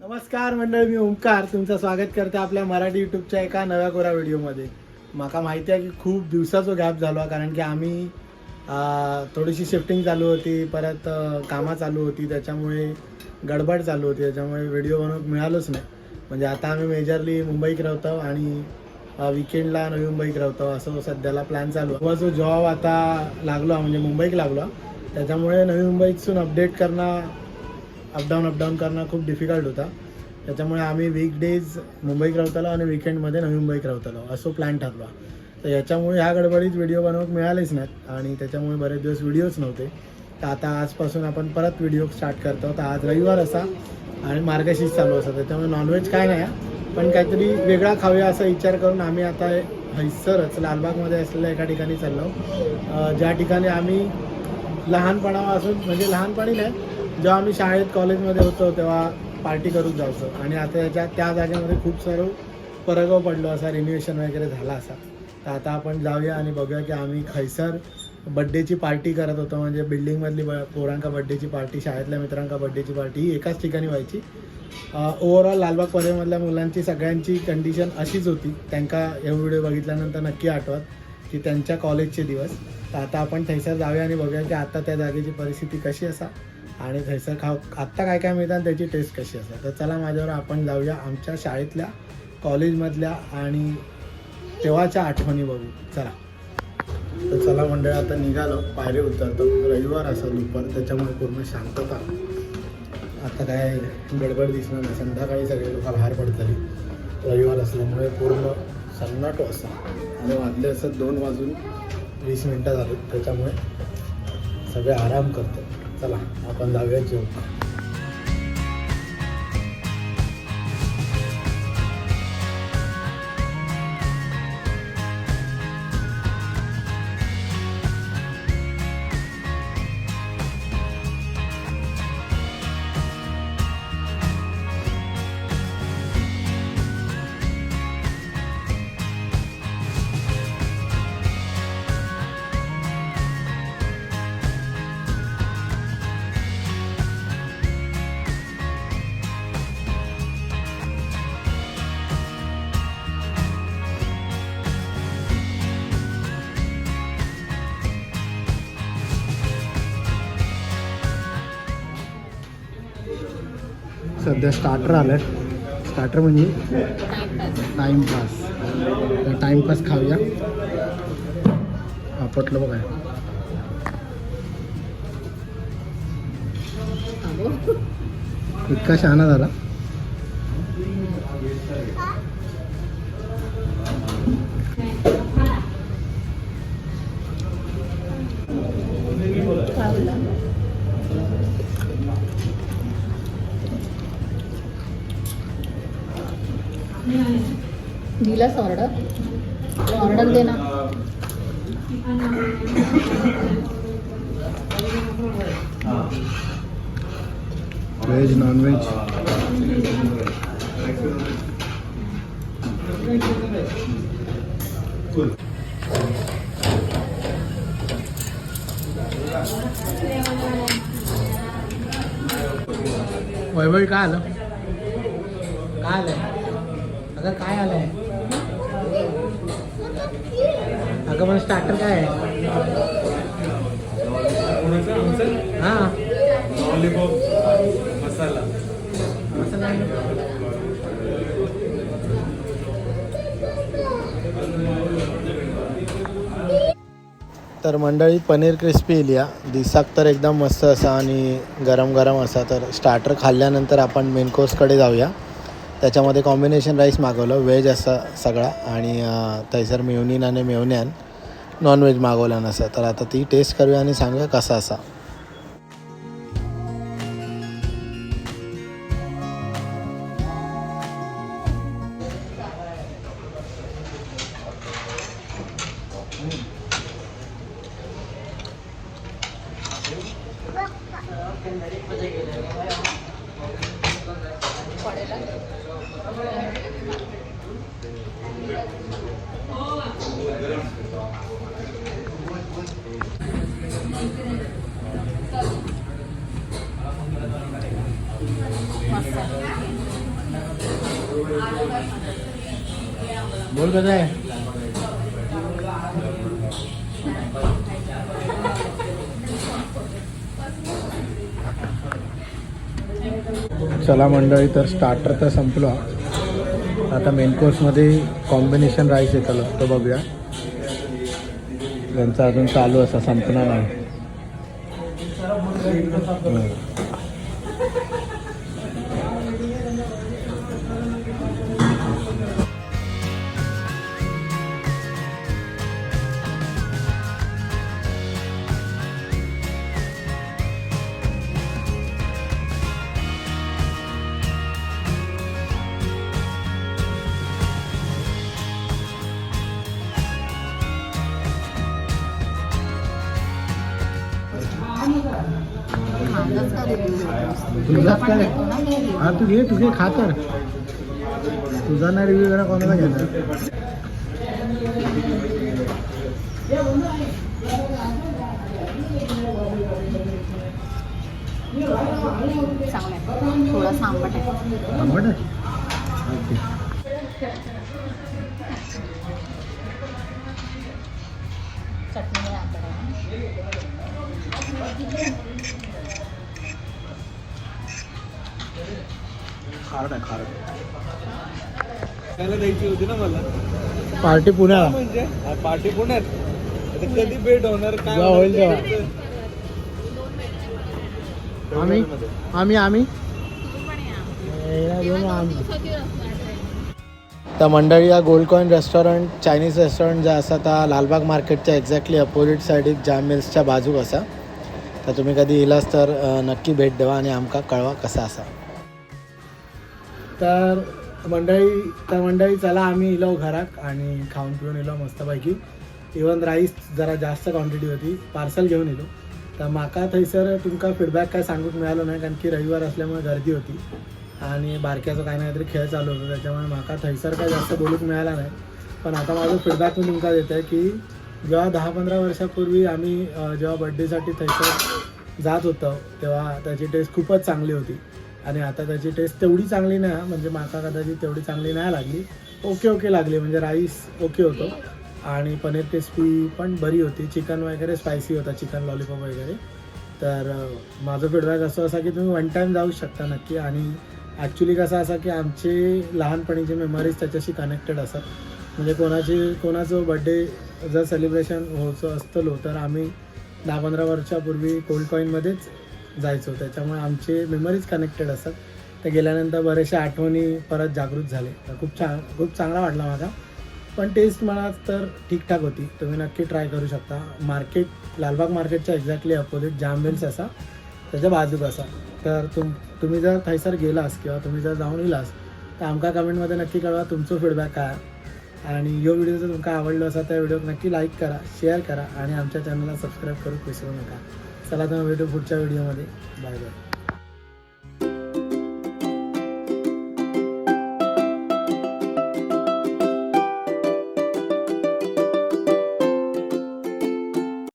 नमस्कार मंडळी मी ओंकार. तुमचं स्वागत करते आपल्या मराठी युट्यूबच्या एका नव्या कोरा व्हिडिओमध्ये. माका माहिती आहे की खूप दिवसाचो गॅप झालो कारण की आम्ही थोडीशी शिफ्टिंग चालू होती परत कामं चालू होती त्याच्यामुळे गडबड चालू होती त्याच्यामुळे व्हिडिओ बनवून मिळालोच नाही. म्हणजे आता आम्ही मेजरली मुंबईत राहतो आणि विकेंडला नवी मुंबईत राहतो असं सध्याला प्लॅन चालू आहे. जो जॉब आता लागलो म्हणजे मुंबईत लागलो त्याच्यामुळे नवी मुंबईतसून अपडेट करणं अपडाऊन अपडाऊन करणं खूप डिफिकल्ट होता. त्याच्यामुळे आम्ही वीकडेज मुंबईत रावतालो आणि विकेंडमध्ये नवी मुंबईत रावतालो असो प्लॅन ठरला. तर याच्यामुळे ह्या गडबडीत व्हिडिओ बनवूक मिळालेच नाहीत. आणि त्याच्यामुळे बरेच दिवस व्हिडिओच नव्हते. तर आता आजपासून आपण परत व्हिडिओ स्टार्ट करतो. तर आज रविवार असा आणि मार्गशीर्ष चालू असा. त्याच्यामुळे नॉनव्हेज काय नाही. आहे, पण काहीतरी वेगळा खाऊया असा विचार करून आम्ही आता हैसरच लालबागमध्ये असलेल्या एका ठिकाणी चाललो. ज्या ठिकाणी आम्ही लहानपणापासून म्हणजे लहानपणी नाही जेव्हा आम्ही शाळेत कॉलेजमध्ये होतो तेव्हा पार्टी करून जायचो. आणि आता त्याच्या त्या जागेमध्ये खूप सारं परगाव पडलो असा रिन्युएशन वगैरे झाला असा. तर आता आपण जाऊया आणि बघूया की आम्ही खैसर बड्डेची पार्टी करत होतो. म्हणजे बिल्डिंगमधली ब पोरांका बड्डेची पार्टी शाळेतल्या मित्रांका बड्डेची पार्टी ही एकाच ठिकाणी व्हायची. ओव्हरऑल लालबाग परेमधल्या मुलांची सगळ्यांची कंडिशन अशीच होती. त्यांका हे व्हिडिओ बघितल्यानंतर नक्की आठवत की त्यांच्या कॉलेजचे दिवस. तर आता आपण थैसर जाऊया आणि बघूया की आता त्या जागेची परिस्थिती कशी असा. आणि थंयसर खाऊ आत्ता काय काय मिळतं आणि त्याची टेस्ट कशी असेल तर चला माझ्यावर आपण जाऊया आमच्या शाळेतल्या कॉलेजमधल्या आणि तेव्हाच्या आठवणी बघू. चला. तर चला मंडळ आता निघालो. पायरी उतरतो. रविवार असा दुपार त्याच्यामुळे पूर्ण शांतता. आता काय गडबड दिसणार नाही. संध्याकाळी सगळे लोक बाहेर पडतली रविवार असल्यामुळे पूर्ण सन्नाटो असा. आणि वाजले असं दोन वाजून वीस मिनटं झाली त्याच्यामुळे सगळे आराम करतात चला आपण जाऊया जेवू सध्या स्टार्टर आलं स्टार्टर म्हणजे टाईमपास टाईमपास खाऊया. आपटलं बघा. इतका शहाणा झाला. दिलास ऑर्डर ऑर्डर दे ना. व्हेज नॉनव्हेज वैभवी काय आलं? काय आलंय? अगं काय आलंय? अगं पण स्टार्टर काय आहे? हां. लॉलीपॉप मसाला. तर मंडळी पनीर क्रिस्पी इलिया. दिसाक तर एकदम मस्त असा आणि गरम गरम असा. तर स्टार्टर खाल्ल्यानंतर आपण मेन कोर्सकडे जाऊया. त्याच्यामध्ये कॉम्बिनेशन राईस मागवलं व्हेज असा सगळा आणि थंयसर मेवनीन आणि मेवण्यान नॉनव्हेज मागवला नसा तर आता ती टेस्ट करूया आणि सांगूया कसा असा. बोल कसं आहे चला मंडळी तर स्टार्टर तर संपलो. आता मेन कोर्समध्ये कॉम्बिनेशन राईस येतं लागतं बघूया. त्यांचा अजून चालू असा संपणार नाही. हम्म. तुझाच तुझा काय? हा तू घे तू घे खा तर. तुझा नाही रिव्ह्यू करा कोणाला घेणार? थोडासा आंबट आहे? आंबट आहे चटणी आहे खारट आहे खारट. त्याला द्यायची होती ना मला. पार्टी पुण्याला. म्हणजे? पार्टी पुण्यात. आता कधी भेट होणार काय जेव्हा होणार होईल ते तेव्हा. कळतं. आम्ही? फेब्रुवारीमध्ये. आम्ही आम्ही? तर मंडळी या gold coin restaurant Chinese restaurant जे आसा त्या लालबाग मार्केटच्या एक्झॅक्टली अपोजिट सायडीक जाम मिल्सच्या बाजूक असा. तर तुम्ही कधी येयलाच तर अ, नक्की भेट द्यावा आणि आमकां कळवा कसा असा. तर मंडळी तर मंडळी चला आम्ही इलो घरात आणि खाऊन पिऊन येलो मस्तपैकी. इवन राईस जरा जास्त क्वांटिटी होती पार्सल घेऊन येलो तर माका थंयसर तुमकां फीडबॅक काय सांगूक मिळालो नाही कारण की रविवार असल्यामुळे गर्दी होती. आणि बारक्याचं काय नाही तरी खेळ चालू होतो त्याच्यामुळे माका थंयसर काय जास्त बोलूक मिळाला नाही. पण आता माझं फीडबॅक मी तुमकां देत आहे की जेव्हा दहा पंधरा वर्षापूर्वी आम्ही जेव्हा बड्डेसाठी थंयसर जात होतो तेव्हा त्याची टेस्ट खूपच चांगली होती. आणि आता त्याची टेस्ट तेवढी चांगली नाही म्हणजे माका कदाचित तेवढी चांगली नाही लागली. ओके ओके लागली म्हणजे राईस ओके होतो. आणि पनीर क्रिस्पी पण बरी होती. चिकन वगैरे स्पायसी होता चिकन लॉलीपॉप वगैरे. तर माझा माझं फीडबॅक असं असा की तुम्ही वन टाईम जाऊ शकता नक्की. आणि ॲक्च्युली कसं असा की आमचे लहानपणीचे मेमरीज त्याच्याशी कनेक्टेड असतात. म्हणजे कोणाची कोणाचं बड्डे जर सेलिब्रेशन व्हायचं असतलो तर आम्ही दहा पंधरा वर्षापूर्वी कोल्ड कॉईनमध्येच जायचो त्याच्यामुळे आमचे मेमरीज कनेक्टेड असतात. त्या गेल्यानंतर बऱ्याचशा आठवणी परत जागृत झाले. तर खूप छान खूप चांगला वाटला माझा. पण टेस्ट म्हणा तर ठीकठाक होती. तुम्ही नक्की ट्राय करू शकता. मार्केट लालबाग मार्केटच्या एक्झॅक्टली अपोजिट जाम असा. त्याच्या बाजूक असा. तर तुम तुम्ही जर थंयसर गेलास किंवा तुम्ही जर जाऊन येलास तर आमकां कमेंटमध्ये नक्की कळवा तुमचो फीडबॅक काय आहे. आणि यो व्हिडिओ जर तुमकां आवडलो असा त्या व्हिडिओक नक्की लाईक करा शेअर करा आणि आमच्या चॅनलला सबस्क्राईब करूक विसरू नका. चला तर भेटू पुढच्या व्हिडिओमध्ये बाय बाय